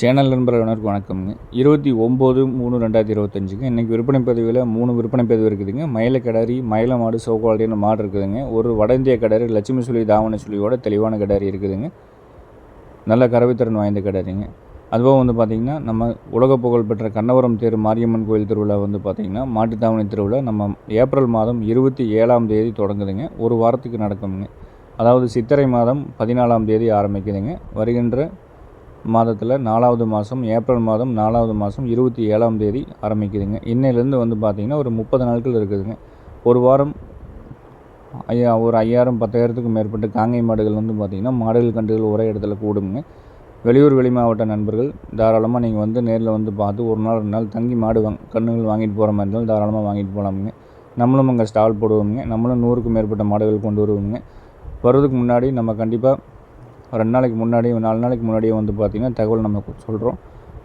Channel நண்பர்களுக்கு வணக்கம்ங்க இருபத்தி ஒம்பது மூணு ரெண்டாயிரத்தி இருபத்தஞ்சுங்க இன்றைக்கி விற்பனை பதிவில் மூணு விற்பனை பதிவு இருக்குதுங்க. மயில கிடாரி மயில மாடு சோக்குவாலிட்டியான மாடு இருக்குதுங்க. ஒரு வட இந்திய கிடாரி லட்சுமி சுழி தாவண சுழியோட தெளிவான கிடாரி இருக்குதுங்க. நல்ல கறவைத்திறன் வாய்ந்த கிடாரிங்க. அதுபோக வந்து பார்த்திங்கன்னா நம்ம உலக புகழ்பெற்ற கண்ணவரம் தேர் மாரியம்மன் கோயில் திருவிழா வந்து பார்த்திங்கன்னா மாட்டுத்தாவணி திருவிழா நம்ம ஏப்ரல் மாதம் இருபத்தி ஏழாம் தேதி தொடங்குதுங்க. ஒரு வாரத்துக்கு நடக்குங்க அதாவது சித்திரை மாதம் பதினாலாம் தேதி ஆரம்பிக்குதுங்க. வருகின்ற மாதத்தில் நாலாவது மாதம் ஏப்ரல் மாதம் நாலாவது மாதம் இருபத்தி ஏழாம் தேதி ஆரம்பிக்குதுங்க. இன்னையிலேருந்து வந்து பார்த்திங்கன்னா ஒரு முப்பது நாட்கள் இருக்குதுங்க. ஒரு வாரம் ஐயா ஒரு ஐயாயிரம் பத்தாயிரத்துக்கும் மேற்பட்ட காங்கை மாடுகள் வந்து பார்த்திங்கன்னா மாடுகள் கன்றுகள் ஒரே இடத்துல கூடுங்க. வெளியூர் வெளி மாவட்ட நண்பர்கள் தாராளமாக நீங்கள் வந்து நேரில் வந்து பார்த்து ஒரு நாள் ரெண்டு நாள் தங்கி மாடு வாங் கன்றுகள் வாங்கிட்டு போகிற மாதிரி இருந்தாலும் தாராளமாக வாங்கிட்டு போகலாமுங்க நம்மளும் அங்கே ஸ்டால் போடுவோங்க நம்மளும் நூறுக்கும் மேற்பட்ட மாடுகள் கொண்டு வருவோங்க வர்றதுக்கு முன்னாடி நம்ம கண்டிப்பாக ரெண்டு நாளைக்கு முன்னாடியும் நாலு நாளைக்கு முன்னாடியே வந்து பார்த்திங்கன்னா தகவல் நம்ம சொல்கிறோம்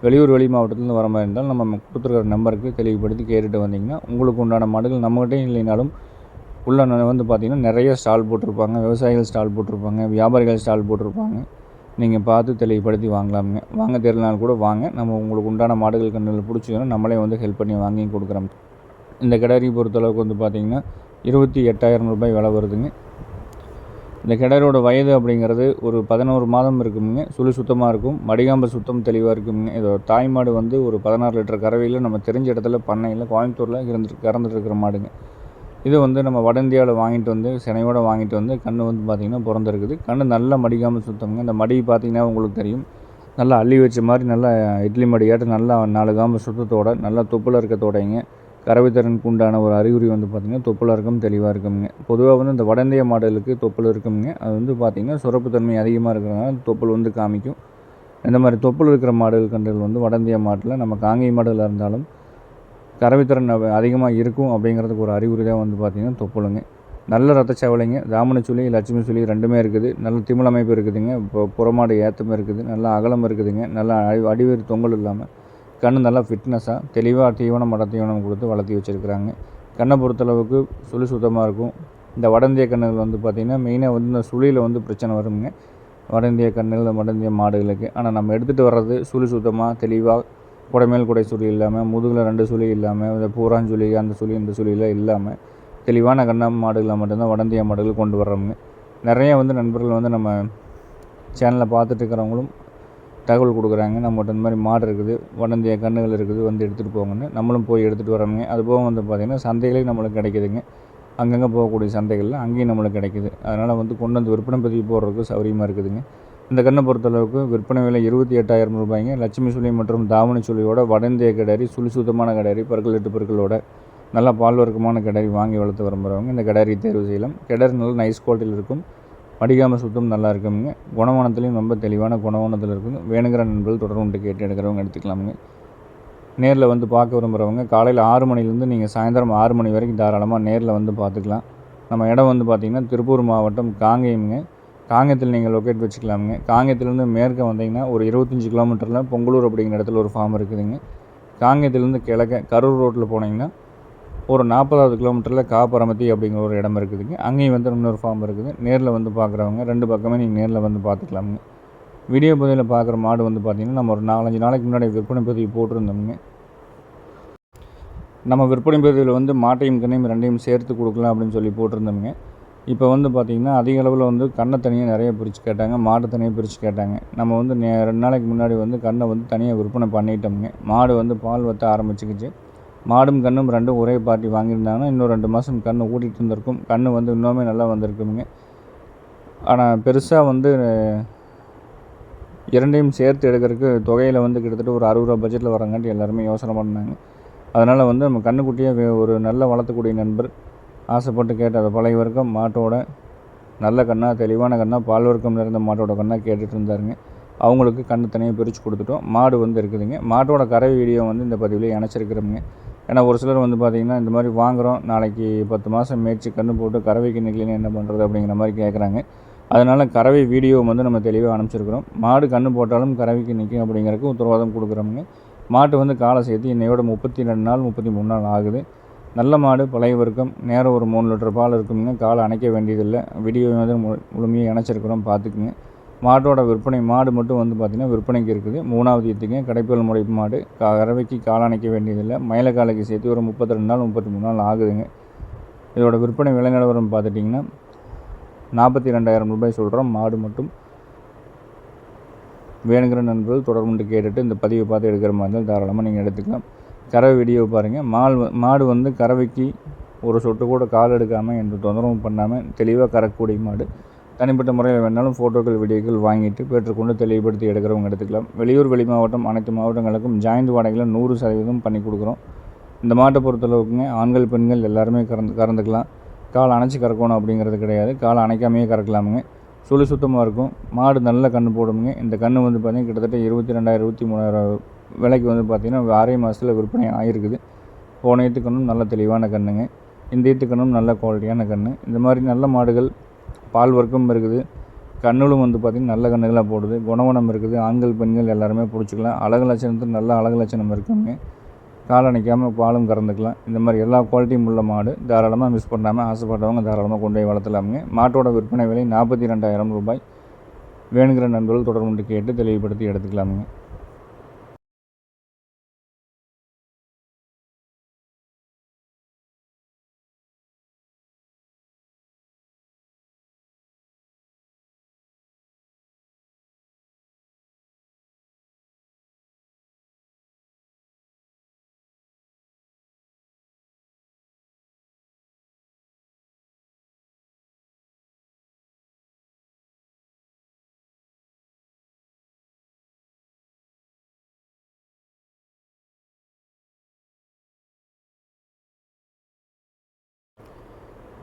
வெளியூர் வெளி மாவட்டத்துலேருந்து வர மாதிரி இருந்தாலும் நம்ம கொடுத்துருக்கிற நம்பருக்கு தெளிவுபடுத்தி கேட்டுட்டு வந்தீங்கன்னா உங்களுக்கு உண்டான மாடுகள் நம்மகிட்டையும் இல்லைனாலும் உள்ள வந்து பார்த்திங்கன்னா நிறைய ஸ்டால் போட்டிருப்பாங்க. விவசாயிகள் ஸ்டால் போட்டிருப்பாங்க. வியாபாரிகள் ஸ்டால் போட்டிருப்பாங்க. நீங்கள் பார்த்து தெளிவுபடுத்தி வாங்கலாமுங்க. வாங்க தெரியலனாலும் கூட வாங்க. நம்ம உங்களுக்கு உண்டான மாடுகள் கண்ணில் பிடிச்சதுன்னா நம்மளே வந்து ஹெல்ப் பண்ணி வாங்கி கொடுக்குறோம். இந்த கிடாரி பொறுத்தளவுக்கு வந்து பார்த்திங்கன்னா இருபத்தி எட்டாயிரம் ரூபாய் விலை வருதுங்க. இந்த கிணறோட வயது அப்படிங்கிறது ஒரு பதினோரு மாதம் இருக்குங்க சுழி சுத்தமாக இருக்கும். மடிகாம்பு சுத்தம் தெளிவாக இருக்குங்க இதோட தாய்மாடு வந்து ஒரு பதினாறு லிட்டர் கறவையில் நம்ம தெரிஞ்ச இடத்துல பண்ணையில் கோயம்புத்தூரில் இருந்து கறந்துட்டு இருக்கிற மாடுங்க. இது வந்து நம்ம வட இந்தியாவில் வாங்கிட்டு வந்து சினையோடு வாங்கிட்டு வந்து கண் வந்து பார்த்திங்கன்னா பிறந்திருக்குது. கன்று நல்ல மடிக்காமல் சுத்தம்ங்க. இந்த மடி பார்த்திங்கன்னா உங்களுக்கு தெரியும். நல்லா அள்ளி வச்ச மாதிரி நல்லா இட்லி மடியாட்டு நல்லா நாலு காம்பு சுத்தத்தோட நல்லா தொப்பில் இருக்கத்தோடைங்க கறவைத்திறனுக்கு உண்டான ஒரு அறிகுறி வந்து பார்த்திங்கன்னா தொப்புள் இருக்கும் தெளிவாக இருக்குங்க பொதுவாக வந்து இந்த வடந்திய மாடலுக்கு தொப்புள் இருக்குங்க அது வந்து பார்த்திங்கன்னா சுரப்பு தன்மை அதிகமாக இருக்கிறதுனால தொப்புள் வந்து காமிக்கும். இந்த மாதிரி தொப்புள் இருக்கிற மாடுகள் கன்றுகள் வந்து வடந்திய மாட்டில் நம்ம காங்கை மாடலில் இருந்தாலும் கறவைத்திறன் அதிகமாக இருக்கும் அப்படிங்கிறதுக்கு ஒரு அறிகுறி தான் வந்து பார்த்திங்கன்னா தொப்புளுங்க. நல்ல ரத்தச்சவலைங்க தாமன சுழி லட்சுமி சுழி ரெண்டுமே இருக்குது. நல்ல திமிழ் அமைப்பு இருக்குதுங்க. இப்போ புறமாடு ஏற்றமும் இருக்குது. நல்லா அகலம் இருக்குதுங்க. நல்லா அடி அடிவேறு தொங்கல் இல்லாமல் கண் நல்லா ஃபிட்னஸாக தெளிவாக தீவனம் மட தீவனம் கொடுத்து வளர்த்தி வச்சுருக்குறாங்க. கண்ணை பொறுத்தளவுக்கு சுழி சுத்தமாக இருக்கும். இந்த வடந்திய கண்ணுகள் வந்து பார்த்திங்கன்னா மெயினாக வந்து இந்த சுழியில் வந்து பிரச்சனை வருங்க. வட இந்திய கண்ணுகள் வட மாடுகளுக்கு. ஆனால் நம்ம எடுத்துகிட்டு வர்றது சுழி சுத்தமாக தெளிவாக குடைமேல் குடை சுழி இல்லாமல் முதுகில் ரெண்டு சுழி இல்லாமல் இந்த பூராஞ்சுழி அந்த சுழி இந்த சுழியில் இல்லாமல் தெளிவான கண்ணா மாடுகளை மட்டும்தான் வடந்திய மாடுகள் கொண்டு வர்றோங்க நிறைய வந்து நண்பர்கள் வந்து நம்ம சேனலில் பார்த்துட்டு இருக்கிறவங்களும் தகவல் கொடுக்குறாங்க. நம்மகிட்ட இந்த மாதிரி மாடு இருக்குது வடந்திய கண்ணுகள் இருக்குது வந்து எடுத்துகிட்டு போங்கன்னு நம்மளும் போய் எடுத்துகிட்டு வரோங்க அதுபோக வந்து பார்த்திங்கன்னா சந்தைகளையும் நம்மளுக்கு கிடைக்குதுங்க. அங்கங்கே போகக்கூடிய சந்தைகளில் அங்கேயும் நம்மளுக்கு கிடைக்குது. அதனால் வந்து கொண்டு வந்து விற்பனை பதிவு போடுறதுக்கு சௌகரியமாக இருக்குதுங்க. இந்த கண்ணை பொறுத்தளவுக்கு விற்பனை விலை இருபத்தி எட்டாயிரம் ரூபாய்ங்க. லட்சுமி சுழி மற்றும் தாவணி சுழியோட வடந்திய கிடாரி சுழி சுத்தமான கிடாரி பற்கள் எட்டு பொருட்களோட நல்லா பால் வர்க்கமான கிடாரி வாங்கி வளர்த்து விரும்புகிறவங்க இந்த கிடாரி தேர்வு செய்யலாம். கிடாரி நல்ல நைஸ் குவாலிட்டியில் இருக்கும். மடிக்காமல் சுத்தம் நல்லா இருக்குங்க குணவனத்துலேயும் ரொம்ப தெளிவான குணவனத்தில் இருக்குங்க வேணுங்கிற நண்பர்கள் தொடர்ந்து கேட்டு எடுக்கிறவங்க எடுத்துக்கலாமுங்க. நேரில் வந்து பார்க்க விரும்புகிறவங்க காலையில் ஆறு மணிலேருந்து நீங்கள் சாயந்தரம் ஆறு மணி வரைக்கும் தாராளமாக நேரில் வந்து பார்த்துக்கலாம். நம்ம இடம் வந்து பார்த்திங்கன்னா திருப்பூர் மாவட்டம் காங்கேயம்ங்க. காங்கேயத்தில் நீங்கள் லொக்கேட் வச்சுக்கலாமுங்க. காங்கேயத்துலேருந்து மேற்க வந்தீங்கன்னா ஒரு இருபத்தஞ்சி கிலோமீட்டரில் பொங்கலூர் அப்படிங்கிற இடத்துல ஒரு ஃபார்ம் இருக்குதுங்க. காங்கேயத்துலேருந்து கிழக்க கரூர் ரோட்டில் போனீங்கன்னா ஒரு நாற்பதாவது கிலோமீட்டரில் காப்பரமத்தி அப்படிங்கிற ஒரு இடம் இருக்குதுங்க. அங்கேயும் வந்து இன்னொரு ஃபார்ம் இருக்குது. நேரில் வந்து பார்க்குறவங்க ரெண்டு பக்கமே நீங்கள் நேரில் வந்து பார்த்துக்கலாமுங்க வீடியோ பதிவில் பார்க்குற மாடு வந்து பார்த்திங்கன்னா நம்ம ஒரு நாலஞ்சு நாளைக்கு முன்னாடி விற்பனை பதிவு போட்டிருந்தோம்ங்க. நம்ம விற்பனை பதிவில் வந்து மாட்டையும் கண்ணையும் ரெண்டையும் சேர்த்து கொடுக்கலாம் அப்படின்னு சொல்லி போட்டிருந்தோம்ங்க. இப்போ வந்து பார்த்திங்கன்னா அதிக அளவில் வந்து கண்ணை தனியாக நிறைய பிரித்து கேட்டாங்க. மாடு தனியாக பிரித்து கேட்டாங்க. நம்ம வந்து நே ரெண்டு நாளைக்கு முன்னாடி வந்து கண்ணை வந்து தனியாக விற்பனை பண்ணிட்டோமுங்க. மாடு வந்து பால் வற்ற ஆரம்பிச்சிக்கிச்சு. மாடும் கண்ணும் ரெண்டும் ஒரே பார்ட்டி வாங்கியிருந்தாங்கன்னா இன்னும் ரெண்டு மாதம் கன்று ஊட்டிகிட்டு இருந்திருக்கும். கன்று வந்து இன்னுமே நல்லா வந்திருக்குங்க ஆனால் பெருசாக வந்து இரண்டையும் சேர்த்து எடுக்கிறதுக்கு தொகையில் வந்து கிட்டத்தட்ட ஒரு அறுபது ரூபா பட்ஜெட்டில் வரங்காட்டி எல்லாருமே யோசனை பண்ணாங்க. அதனால் வந்து நம்ம கண்ணுக்குட்டியாக ஒரு நல்ல வளர்த்தக்கூடிய நண்பர். ஆசைப்பட்டு கேட்ட அதை பழைய வர்க்கம் மாட்டோட நல்ல கண்ணாக தெளிவான கண்ணாக பால் வர்க்கம் நிறைந்த மாட்டோட கண்ணாக கேட்டுட்டு இருந்தாருங்க. அவங்களுக்கு கண்ணு தனியாக பிரித்து கொடுத்துட்டோம். மாடு வந்து இருக்குதுங்க. மாட்டோட கரை வீடியோ வந்து இந்த பதிவில் இணைச்சிருக்கிறோமுங்க ஏன்னா ஒரு சிலர் வந்து பார்த்திங்கன்னா இந்த மாதிரி வாங்குகிறோம் நாளைக்கு பத்து மாதம் மேய்ச்சி கன்று போட்டு கறவைக்கு நிற்கலன்னு என்ன பண்ணுறது அப்படிங்கிற மாதிரி கேட்குறாங்க அதனால் கறவை வீடியோ வந்து நம்ம தெளிவாக அனுப்பிச்சிருக்கிறோம். மாடு கன்று போட்டாலும் கறவைக்கு நிற்கும் அப்படிங்கிறதுக்கு உத்தரவாதம் கொடுக்குறோமுங்க. மாட்டு வந்து காலை சேர்த்து இன்னையோட முப்பத்தி ரெண்டு நாள் முப்பத்தி மூணு நாள் ஆகுது. நல்ல மாடு பழைய வர்க்கம் நேரம் ஒரு மூணு லிட்டர் பால் இருக்குங்க காலை அணைக்க வேண்டியதில்லை. வீடியோ வந்து முழுமையாக இணைச்சிருக்கிறோம் பார்த்துக்குங்க. மாட்டோட விற்பனை மாடு மட்டும் வந்து பார்த்திங்கன்னா விற்பனைக்கு இருக்குது. மூணாவது ஈத்துங்க கடைப்பல் முறை மாடு கறவைக்கு காலணைக்க வேண்டியதில்லை. மயிலக்காலைக்கு சேர்த்து ஒரு முப்பத்தி ரெண்டு நாள் முப்பத்தி மூணு நாள் ஆகுதுங்க. இதோட விற்பனை விலை நிலவரம் பார்த்துட்டிங்கன்னா நாற்பத்தி ரெண்டாயிரம் ரூபாய் சொல்கிறோம் மாடு மட்டும் வேணுங்கிற நண்பர்கள் தொடர்புண்டு கேட்டுட்டு இந்த பதிவை பார்த்து எடுக்கிற மாதிரி இருந்தால் தாராளமாக நீங்கள் எடுத்துக்கலாம். கறவை வீடியோ பாருங்கள் மால் மாடு வந்து கறவைக்கு ஒரு சொட்டு கூட கால் எடுக்காமல் எந்த தொந்தரவும் பண்ணாமல் தெளிவாக கறக்கூடிய மாடு. தனிப்பட்ட முறையில் வேணாலும் ஃபோட்டோக்கள் வீடியோக்கள் வாங்கிட்டு பெற்றுக்கொண்டு தெளிவுபடுத்தி எடுக்கிறவங்க எடுத்துக்கலாம். வெளியூர் வெளி மாவட்டம் அனைத்து மாவட்டங்களுக்கும் ஜாயிண்ட் வாடகையில் நூறு சதவீதம் பண்ணி கொடுக்குறோம். இந்த மாட்டை பொறுத்தளவுக்குங்க ஆண்கள் பெண்கள் எல்லாருமே கறந்து கறந்துக்கலாம். கால் அணைச்சி கறக்கணும் அப்படிங்கிறது கிடையாது. கால் அணைக்காமையே கறக்கலாமுங்க. சுழி சுத்தமாக இருக்கும். மாடு நல்ல கன்று போடுங்க இந்த கன்று வந்து பார்த்திங்கன்னா கிட்டத்தட்ட இருபத்தி ரெண்டாயிரம் இருபத்தி மூணாயிரம் விலைக்கு வந்து பார்த்திங்கன்னா ஆறே மாதத்தில் விற்பனை ஆகிருக்குது போன ஈத்துக்கணும் நல்ல தெளிவான கன்றுங்க. இந்த ஈத்துக்கணும் நல்ல குவாலிட்டியான கன்று. இந்த மாதிரி நல்ல மாடுகள் பால் ஒர்க்கும் இருக்குது. கண்ணிலும் வந்து பார்த்திங்கன்னா நல்ல கண்ணுகளாக போடுது. குணவனம் இருக்குது. ஆண்கள் பெண்கள் எல்லாருமே பிடிச்சிக்கலாம். அழகு லட்சணத்தில் நல்ல அழகு லட்சணம் இருக்குங்க. கால் அணைக்காமல் பாலும் கறந்துக்கலாம். இந்த மாதிரி எல்லா குவாலிட்டியும் உள்ள மாடு தாராளமாக மிஸ் பண்ணாமல் ஆசைப்பட்டவங்க தாராளமாக கொண்டு போய் வளர்த்தலாமுங்க. மாட்டோட விற்பனை விலை நாற்பத்தி ரெண்டாயிரம் ரூபாய். வேணுங்கிற நண்பர்கள் தொடர்பு கேட்டு தெளிவுபடுத்தி எடுத்துக்கலாமுங்க.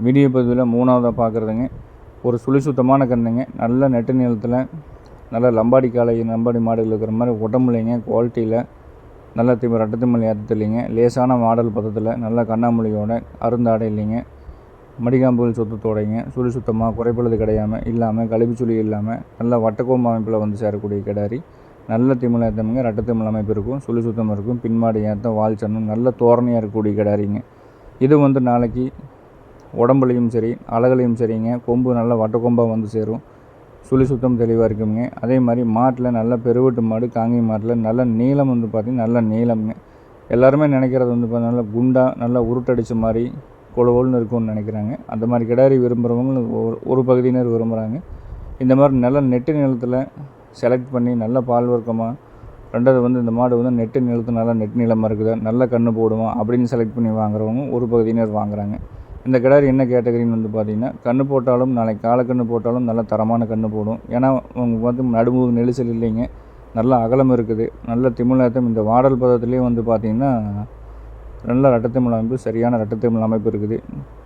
வீடியோ பதிவில் மூணாவதாக பார்க்குறதுங்க ஒரு சுழி சுத்தமான கண்ணுங்க நல்ல நெட்டு நிலத்தில் நல்ல லம்பாடி காலை லம்பாடி மாடுகள் இருக்கிற மாதிரி உடம்புலைங்க குவாலிட்டியில் நல்ல திம ரெட்ட திமல் ஏற்றத்துலைங்க லேசான மாடல் பதத்தில் நல்ல கண்ணாமொழியோட அருந்தாடை இல்லைங்க. மடிகாம்புகள் சொத்தத்தோடைங்க சுழி சுத்தமாக குறைப்பழுது கிடையாமல் இல்லாமல் கழிவு சுழி இல்லாமல் நல்ல வட்டக்கோம்பு அமைப்பில் வந்து சேரக்கூடிய கிடாரி. நல்ல திமிழ் ஏற்றமுங்க ரெட்ட திமிழ் அமைப்பு இருக்கும் சுழி சுத்தம் இருக்கும் பின்மாடி ஏற்றம் வால் சன்னம் நல்ல தோரணையாக இருக்கக்கூடிய கிடாரிங்க. இது வந்து நாளைக்கு உடம்புலையும் சரி அழகுலையும் சரிங்க. கொம்பு நல்லா வட்டக்கொம்பாக வந்து சேரும். சுழி சுத்தம் தெளிவாக இருக்குங்க. அதே மாதிரி மாட்டில் நல்ல பெருவெட்டு மாடு காங்கி மாட்டில் நல்ல நீளம் வந்து பார்த்திங்கன்னா நல்ல நீளம்ங்க. எல்லாருமே நினைக்கிறது வந்து பார்த்தா நல்லா குண்டாக நல்லா உருட்டடித்த மாதிரி கொழுன்னு இருக்கும்னு நினைக்கிறாங்க. அந்த மாதிரி கிடாரி விரும்புகிறவங்க ஒரு ஒரு பகுதியினர் விரும்புகிறாங்க இந்த மாதிரி நல்ல நெட்டு நிலத்தில் செலக்ட் பண்ணி நல்ல பால் வர்க்கமாக ரெண்டாவது வந்து இந்த மாடு வந்து நெட்டு நிலத்து நல்லா நெட் நிலமாக இருக்குதா நல்ல கன்று போடுமா அப்படின்னு செலக்ட் பண்ணி வாங்குறவங்க ஒரு பகுதியினர் வாங்குறாங்க. இந்த கிடாரி என்ன கேட்டகரின்னு வந்து பார்த்திங்கன்னா கன்று போட்டாலும் நாளைக்கு காலக்கன்று போட்டாலும் நல்ல தரமான கன்று போடும். ஏன்னா அவங்க வந்து நடுமுக நெரிசல் இல்லைங்க. நல்ல அகலம் இருக்குது. நல்ல திமிழத்தம் இந்த வாடல் பதத்துலேயும் வந்து பார்த்திங்கன்னா நல்ல ரெட்டத்திமிழ் அமைப்பு சரியான ரெட்டத்திமிழ் அமைப்பு இருக்குது.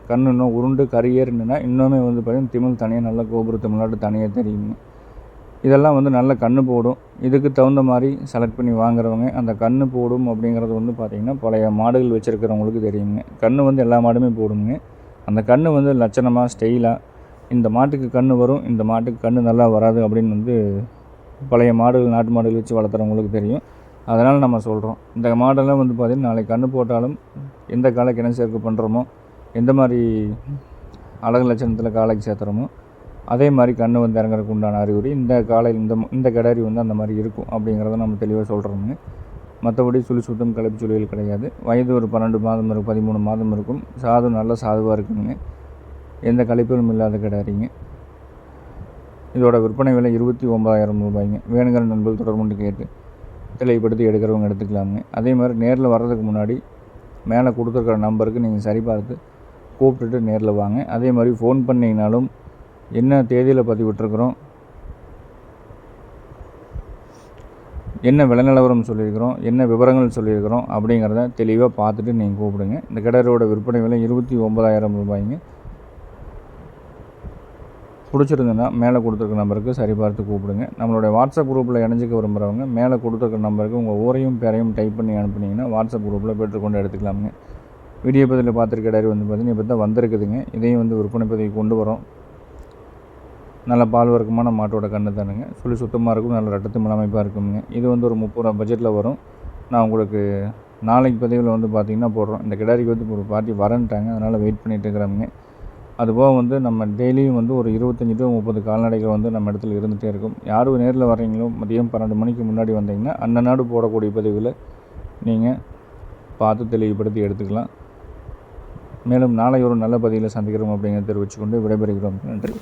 கண் இன்னும் உருண்டு கரியேறுனா இன்னுமே வந்து பார்த்திங்கன்னா திமிழ் தனியாக நல்ல கோபுர தமிழ்நாட்டு தனியாக தெரியுங்க. இதெல்லாம் வந்து நல்ல கன்று போடும். இதுக்கு தகுந்த மாதிரி செலக்ட் பண்ணி வாங்குறவங்க அந்த கன்று போடும் அப்படிங்கிறது வந்து பார்த்திங்கன்னா பழைய மாடுகள் வச்சுருக்கிறவங்களுக்கு தெரியுங்க. கன்று வந்து எல்லா மாடுமே போடுங்க. அந்த கன்று வந்து லட்சணமாக ஸ்டைலாக இந்த மாட்டுக்கு கன்று வரும் இந்த மாட்டுக்கு கன்று நல்லா வராது அப்படின்னு வந்து பழைய மாடுகள் நாட்டு மாடுகள் வச்சு வளர்த்துறவங்களுக்கு தெரியும். அதனால் நம்ம சொல்கிறோம் இந்த மாடெல்லாம் வந்து பார்த்திங்கன்னா நாளைக்கு கன்று போட்டாலும் எந்த காலைக்கு என்ன சேர்க்கை பண்ணுறோமோ எந்த மாதிரி அழகு லட்சணத்தில் காலைக்கு சேர்த்துறோமோ அதே மாதிரி கண்ணு வந்து இறங்குறதுக்கு உண்டான அறிகுறி இந்த காலையில் இந்த இந்த கிடாரி வந்து அந்த மாதிரி இருக்கும் அப்படிங்கிறத நம்ம தெளிவாக சொல்கிறோமுங்க மற்றபடி சுழி சுத்தம் கலப்பு சுழிகள் கிடையாது. வயது ஒரு பன்னெண்டு மாதம் இருக்கும் பதிமூணு மாதம் இருக்கும். சாது நல்ல சாதுவாக இருக்குங்க. எந்த கழிப்புகளும் இல்லாத கிடாரிங்க இதோட விற்பனை விலை இருபத்தி ஒம்பதாயிரம் ரூபாய்ங்க. வேணுங்கிற நண்பர்கள் தொடர்புண்டு கேட்டு தெளிவுபடுத்தி எடுக்கிறவங்க எடுத்துக்கலாமுங்க. அதே மாதிரி நேரில் வர்றதுக்கு முன்னாடி மேலே கொடுத்துருக்குற நம்பருக்கு நீங்கள் சரி பார்த்து கூப்பிட்டுட்டு நேரில் வாங்க. அதே மாதிரி ஃபோன் பண்ணிங்கனாலும் என்ன தேதியில் பதிவிட்டிருக்கிறோம்? என்ன விலநிலவரம் சொல்லியிருக்கிறோம்? என்ன விவரங்கள் சொல்லியிருக்கிறோம்? அப்படிங்கிறத தெளிவாக பார்த்துட்டு நீங்கள் கூப்பிடுங்க. இந்த கிடரோட விற்பனை விலை இருபத்தி ஒம்பதாயிரம் ரூபாய்ங்க. பிடிச்சிருந்ததுன்னா மேலே கொடுத்துருக்க நம்பருக்கு சரிபார்த்து கூப்பிடுங்க. நம்மளுடைய வாட்ஸ்அப் குரூப்பில் இணைஞ்சிக்க விரும்புகிறவங்க மேலே கொடுத்துருக்க நம்பருக்கு உங்கள் ஊரையும் பேரையும் டைப் பண்ணி அனுப்புனீங்கன்னா வாட்ஸ்அப் குரூப்பில் பெற்றுக்கொண்டு எடுத்துக்கலாமுங்க. வீடியோ பதிவில் பார்த்துருக்க டைரி வந்து பார்த்திங்கன்னா இப்போ தான் வந்திருக்குதுங்க. இதையும் வந்து விற்பனை பதிவு கொண்டு வரோம். நல்ல பால் வர்க்கமான மாட்டோட கன்று தானுங்க. சொல்லி சுத்தமாக இருக்கும் நல்ல ரட்டத்து அமைப்பாக இருக்குங்க இது வந்து ஒரு முப்பது ரூபா பட்ஜெட்டில் வரும். நான் உங்களுக்கு நாளைக்கு பதிவில் வந்து பார்த்திங்கன்னா போடுறோம். இந்த கிடாரிக்கு வந்து ஒரு பார்ட்டி வரன்ட்டாங்க. அதனால் வெயிட் பண்ணிகிட்டு இருக்கிறாங்க அதுபோக வந்து நம்ம டெய்லியும் வந்து ஒரு இருபத்தஞ்சி டு முப்பது கால்நடைகள் வந்து நம்ம இடத்துல இருந்துகிட்டே இருக்கும். யார் நேரில் வர்றீங்களோ மதியம் பன்னெண்டு மணிக்கு முன்னாடி வந்தீங்கன்னா அன்னநாடு போடக்கூடிய பதிவில் நீங்கள் பார்த்து தெளிவுபடுத்தி எடுத்துக்கலாம். மேலும் நாளை ஒரு நல்ல பதிவில் சந்திக்கிறோம் அப்படிங்கிறத தெரிவித்துக்கொண்டு விடைபெறுகிறோம். நன்றி.